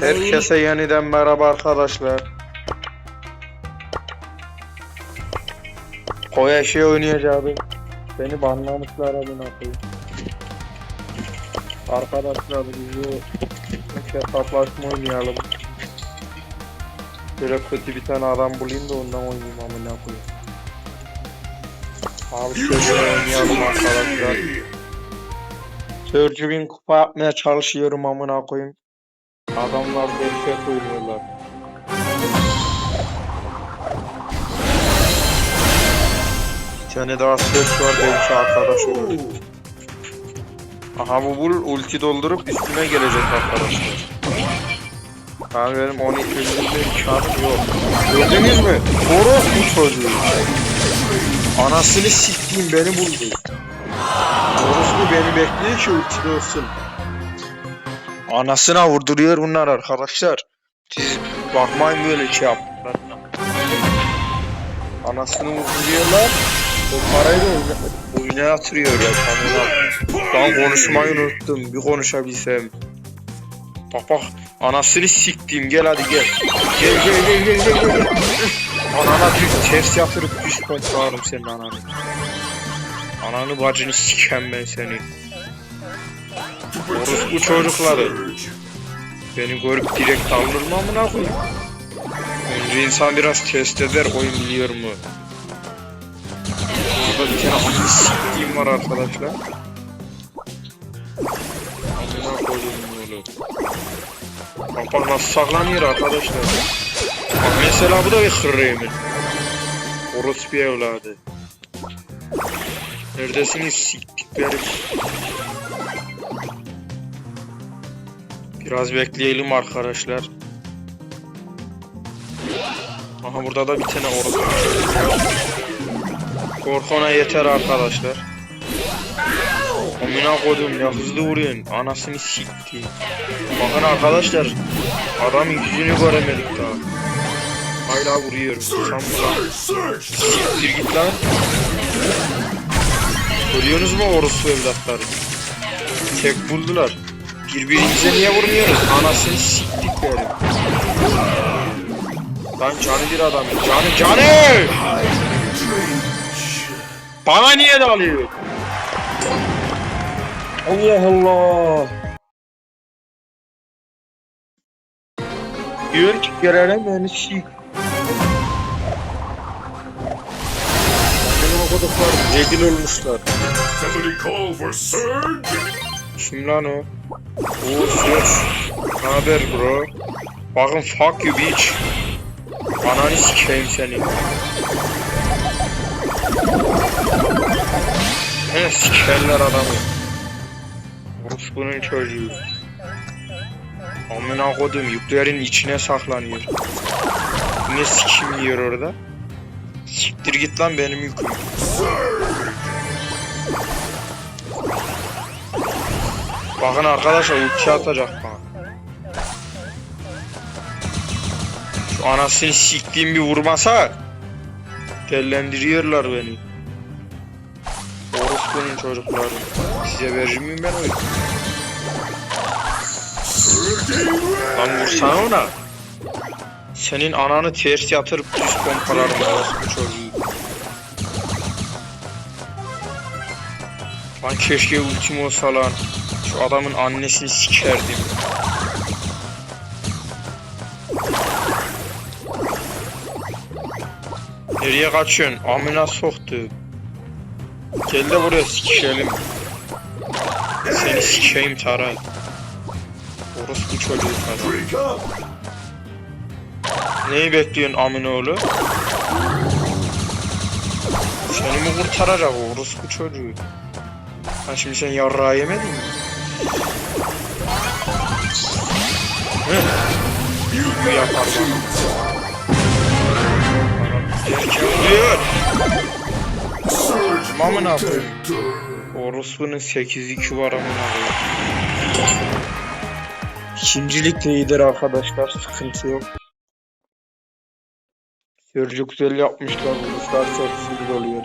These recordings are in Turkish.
Herkese yeniden merhaba arkadaşlar. Koya şey oynayacağım. Beni banlamışlar abone koyayım. Arkadaşlar bizi hesaplaşma oynayalım. Böyle kötü bir tane adam bulayım da ondan oynayayım amına koyayım. Abi şöyle oynayalım arkadaşlar. Sörcü bin kupa yapmaya çalışıyorum amına koyayım. Adamlar dehşet oynuyorlar. Bir tane daha ses var belki arkadaş olur. Aha bu bul ulti doldurup üstüme gelecek arkadaşlar. Abi benim 12 öldürme imkanım yok. Gördünüz mü? Horoz bu çocuğu. Anasını siktiğim beni buldu. Orospu beni bekliyor ki ultide olsun. Anasına vurduruyor bunlar arkadaşlar. Siz bakmayın böyle şey yaptılar. Anasını vurduruyorlar. O parayı da oyuna, oyuna yatırıyorlar. Tamam. Ben konuşmayı unuttum. Bir konuşabilsem. Bak bak. Anasını siktim. Gel hadi gel. Gel gel gel gel gel. gel. Anana düz ters yatırıp düz kontlarım senin ananı. Ananı bacını sikem ben seni. Orospu çocukları. Beni görüp direkt alır mı amına koyayım? Önce insan biraz test eder oyun biliyor mu? Burada bir tane amına siktiğim var arkadaşlar. Amına koyayım oğlum. Bak nasıl saklanıyor arkadaşlar. Bak mesela bu da bir hırrıyımın. Orospu evladı. Neredesiniz siktiklerim? Biraz bekleyelim arkadaşlar. Aha burada da bir tane orada. Korkona yeter arkadaşlar. Amına koydum ya hızlı vuruyun. Anasını sikti. Bakın arkadaşlar. Adamın yüzünü göremedik daha. Hala vuruyor. Sen buradan. Siktir git lan. Görüyorsunuz mu orospu evlatları? Tek buldular. Birbirimize niye vurmuyoruz? Anasını siktik derim. Ben canı bir adamım. Canı canı! Bana niye dalıyor? Allah Allah. Diyor ki gelene beni sik. Benim o kadar rezil olmuşlar. Kim lan o? Oo Search. Ne haber bro? Bakın fuck you bitch. Ananı sikeyim seni. He sikerler adamı. Orospu'nun çocuğu. Amına kodum yüklerin içine saklanıyor. Ne sikim yiyor orada? Siktir git lan benim yüküm. Bakın arkadaşlar ulti atacak bana. Şu anasını siktiğim bir vurmasa dellendiriyorlar beni. Orospu'nun çocukları. Size verir miyim ben oyunu? Lan vursana ona. Senin ananı ters yatırıp düz pompalarım orospu çocuğu. Lan keşke ultim olsa lan. Şu adamın annesini sikerdim. Nereye kaçıyorsun? Amına soktu. Gel de buraya sikişelim. Seni sikeyim Taray. Orospu çocuğu Taray. Neyi bekliyorsun aminoğlu? Seni mi kurtaracak orospu çocuğu? Ha şimdi sen yarrağı yemedin mi? Büyü yapar bana. Mamın. Protector! Orospu'nun 8-2 var amına. İkincilik iyidir arkadaşlar. Sıkıntı yok. Sörcü güzel yapmışlar. Vuruşlar çok sinir oluyor.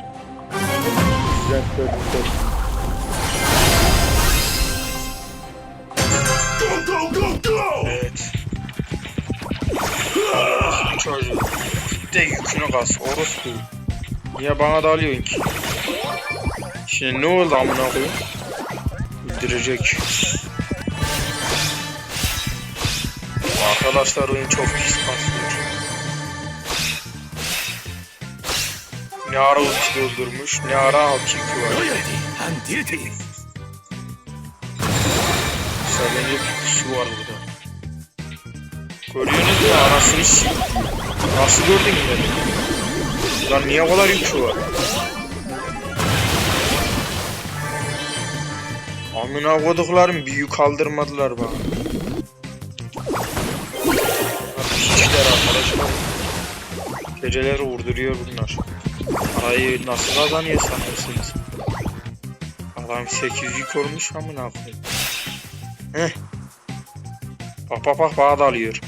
Güzel sörcü Git de yükünü kas. Orospu. Niye bana dalıyorsun ki? Şimdi ne oldu amına koyayım? Bildirecek. Arkadaşlar oyun çok pis kasıyor. Ne ara ulti doldurmuş, ne ara hakiki var. Duty. Sadece bir kişi var burada. Görüyorsunuz mu anasını s***. Nasıl gördün beni? Lan niye o kadar yükü var? Amına koduklarım bir yük kaldırmadılar bana. Piçler arkadaşlar. Geceleri vurduruyor bunlar. Parayı nasıl kazanıyor sanıyorsunuz? Adam 8 yük olmuş amına koyayım. Heh. Bak bak bak bana da alıyor.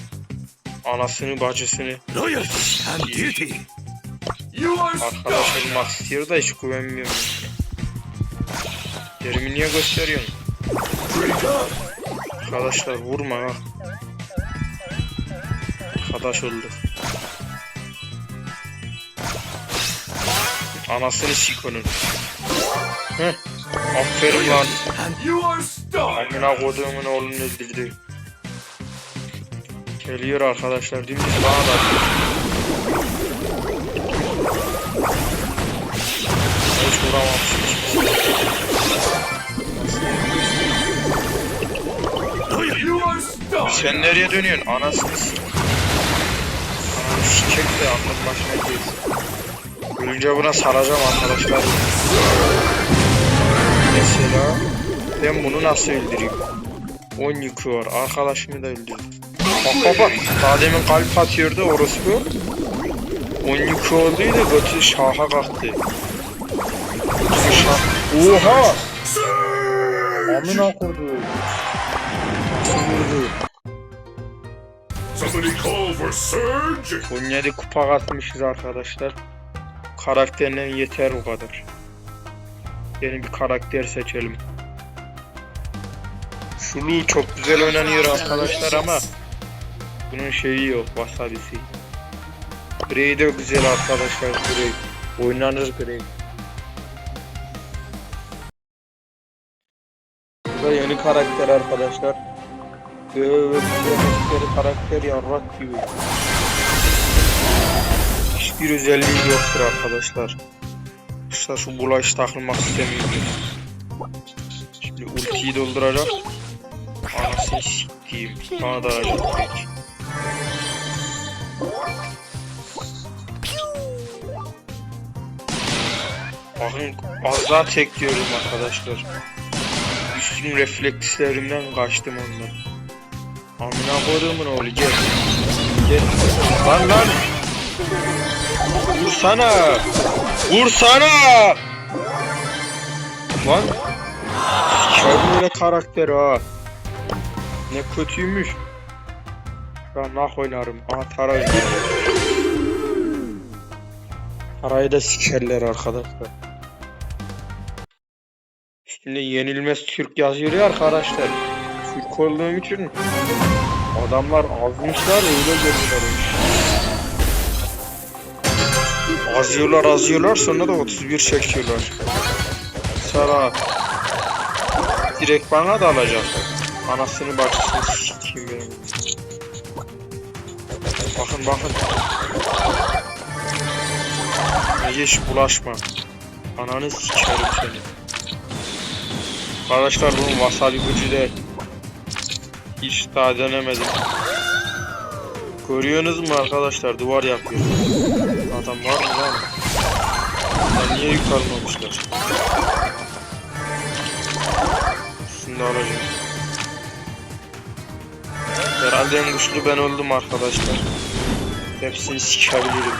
Anasını bacısını. Loyalty and duty. You are Arkadaş stuck. olmak istiyor da hiç güvenmiyorum. Yerimi niye gösteriyorsun? Arkadaşlar vurma ha. Arkadaş olduk. Anasını sik onun. Heh. Aferin lan. You are stuck. Amına koduğumun oğlunu öldürdü. Geliyor arkadaşlar dümdüz bana da. Hiç vuramamışım. Sen nereye dönüyorsun? Anasını. Ananı sikecek de aklın başına gelsin. Ölünce buna saracağım arkadaşlar. Mesela ben bunu nasıl öldüreyim? 10 yükü var. Arkadaşımı da öldürdüm. Bak bak bak. Daha demin kalp atıyordu orospu. 10 yükü olduydu götü şaha kalktı. Şah. Oha! Amına koydu. Somebody call for Surge. 17 kupa katmışız arkadaşlar. Karakterinden yeter o kadar. Yeni bir karakter seçelim. Şulu çok güzel oynanıyor arkadaşlar ama bunun şeyi yok wasabisi. Grey de güzel arkadaşlar Grey. Oynanır Grey. Bu da yeni karakter arkadaşlar. Evet, karakter karakter yarrak gibi. Hiçbir özelliği yoktur arkadaşlar. İşte şu bulaş takılmak istemiyorum. Şimdi ultiyi dolduracak. Anasını siktiğim. Bana da alacak Bakın az daha tek diyorum arkadaşlar. Üstün reflekslerimden kaçtım ondan. Amına koyduğumun oğlu gel. Gel. Lan lan. Vursana. Vursana. Lan. Sikerim öyle karakter ha. Ne kötüymüş. Ben nah oynarım. Aha Tara oynarım. Tara'yı da sikerler arkadaşlar. Şimdi yenilmez Türk yazıyor ya arkadaşlar. Türk olduğum için adamlar azmışlar öyle görüyorlar. Azıyorlar azıyorlar sonra da 31 çekiyorlar. Sara direkt bana da alacak. Anasını bacısını sikeyim benim. Bakın bakın. Hiç bulaşma. Ananı sikerim seni. Arkadaşlar bunun wasabi gücü de hiç daha denemedim. Görüyorsunuz mu arkadaşlar duvar yapıyor. Adam var mı lan? Lan niye yıkarmamışlar? Şunu da alacağım. Herhalde en güçlü ben oldum arkadaşlar. Hepsini sikebilirim.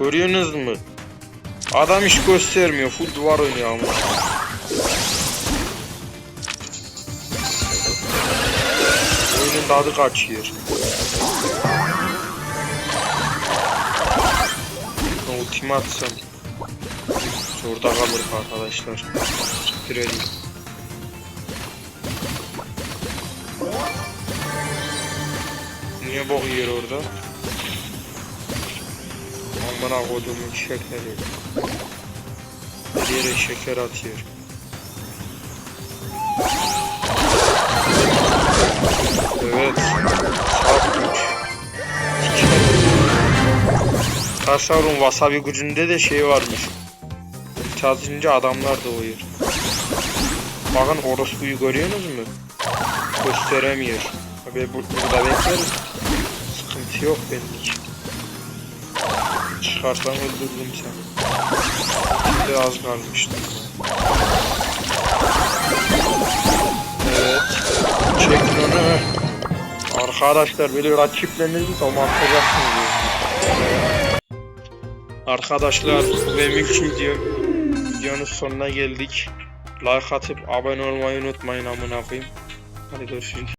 Görüyorsunuz mu? Adam hiç göstermiyor. Full duvar oynuyor ama. Oyunun tadı kaçıyor. Ultimi atsam. Orada kalır arkadaşlar. Bitirelim. Ne bok yiyor orada? Amına kodumun şekeri. Bir yere şeker atıyor. Evet. Saat 3. Tasarrun wasabi gücünde de şey varmış. Çatınca adamlar doğuyor. Bakın orospuyu görüyorsunuz mu? Gösteremiyor. Abi bu, burada beklerim. Sıkıntı yok benlik. Çıkarsan öldürdüm seni. Şimdi az kalmıştı. Evet. Çekin onu. Arkadaşlar böyle rakiplerinizi domaltacaksınız. Arkadaşlar ilk video. Videonun sonuna geldik. Like atıp abone olmayı unutmayın amına koyayım. Hadi görüşürüz.